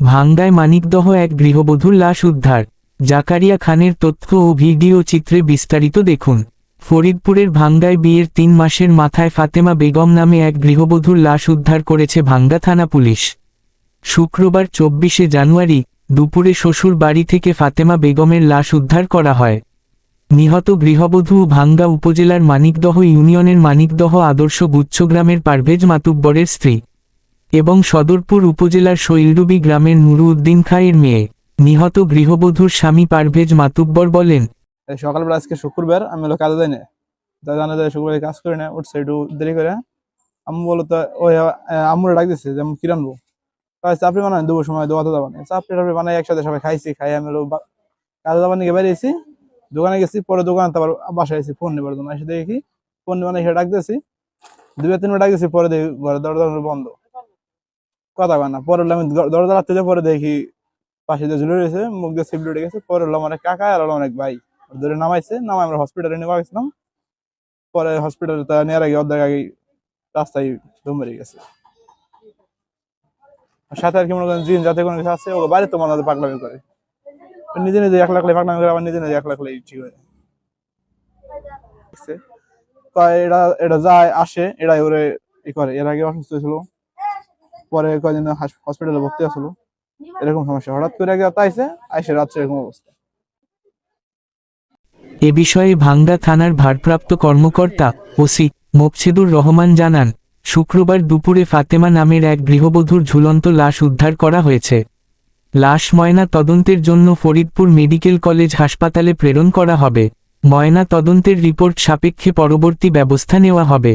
ভাঙ্গায় মানিকদহ এক গৃহবধূর লাশ উদ্ধার। জাকারিয়া খানের তথ্য ও ভিডিও চিত্রে বিস্তারিত দেখুন। ফরিদপুরের ভাঙ্গায় বিয়ের তিন মাসের মাথায় ফাতেমা বেগম নামে এক গৃহবধূর লাশ উদ্ধার করেছে ভাঙ্গা থানা পুলিশ। শুক্রবার চব্বিশে জানুয়ারি দুপুরে শ্বশুর বাড়ি থেকে ফাতেমা বেগমের লাশ উদ্ধার করা হয়। নিহত গৃহবধূ ভাঙ্গা উপজেলার মানিকদহ ইউনিয়নের মানিকদহ আদর্শ গুচ্ছগ্রামের পারভেজ মাতুব্বরের স্ত্রী। এবং সদরপুর উপজেলার শৈলডুবি গ্রামের নুরুউদ্দিন খায়ের মেয়ে। নিহত গৃহবধূর স্বামী পারভেজ মাতুব্বর বলেন সকালবেলা আজকে শুক্রবার আমি হলো কাজে যাই না তা জানা যায় শুক্রবার কাজ করি না উঠছে একটু দেরি করে। আম্মু বলো তো ওই আহ, আম্মুরে ডাক দিচ্ছে যেমন কি রানবো কয় চাপড়ি বানাই দেবো সময় দোয়াতে যাবানি। চাপড়ি টাপড়ি বানাই একসাথে সবাই খাইছি খাই আমি হলো কাজে যাবার নিয়ে বেরিয়েছি দোকানে গেছি পরে দোকানে আবার বাসায় এসেছি ফোন নেবার জন্য। এসে দেখি ফোন মানে এসে ডাক দিয়েছি। দুই তিনবার ডাক দিয়েছি পরে দেখি ঘরের দরজা বন্ধ। কথা কয় না। পরে আমি দরজা রাখতে যে পরে দেখি পাশে দিয়ে ঝুলে রয়েছে, মুখ দিয়ে সিপলি উঠে গেছে। পরে হলো আমার এক কাকা আর অনেক ভাই। ধরে নামাইছে নামাই আমরা হসপিটালে নিয়ে গেছিলাম। পরে হসপিটালে তা নেওয়ার আগে অর্ধেক আগে রাস্তায় বেরিয়ে গেছে। সাথে আর কি মনে করেন, জিন যাতে কোনো কিছু আছে, ওকে বাড়িতে মনে হয় পাগলামি করে। নিজে নিজে এক লাখ পাগলামি করে, আবার নিজে নিজে এক লাখ ঠিক হয়ে? এটা এটা যায়, আসে, এরাই ওরে ই করে। এর আগে অসুস্থ ছিল পরে কয়দিন হসপিটালে ভর্তি আসলো এরকম সমস্যা। হঠাৎ করে আগে তাইছে আইসে রাত্রে এরকম অবস্থা। এ বিষয়ে ভাঙ্গা থানার ভারপ্রাপ্ত কর্মকর্তা ওসি মোকছেদুর রহমান জানান, শুক্রবার দুপুরে ফাতেমা নামের এক গৃহবধূর ঝুলন্ত লাশ উদ্ধার করা হয়েছে। লাশ ময়না তদন্তের জন্য ফরিদপুর মেডিকেল কলেজ হাসপাতালে প্রেরণ করা হবে। ময়না তদন্তের রিপোর্ট সাপেক্ষে পরবর্তী ব্যবস্থা নেওয়া হবে।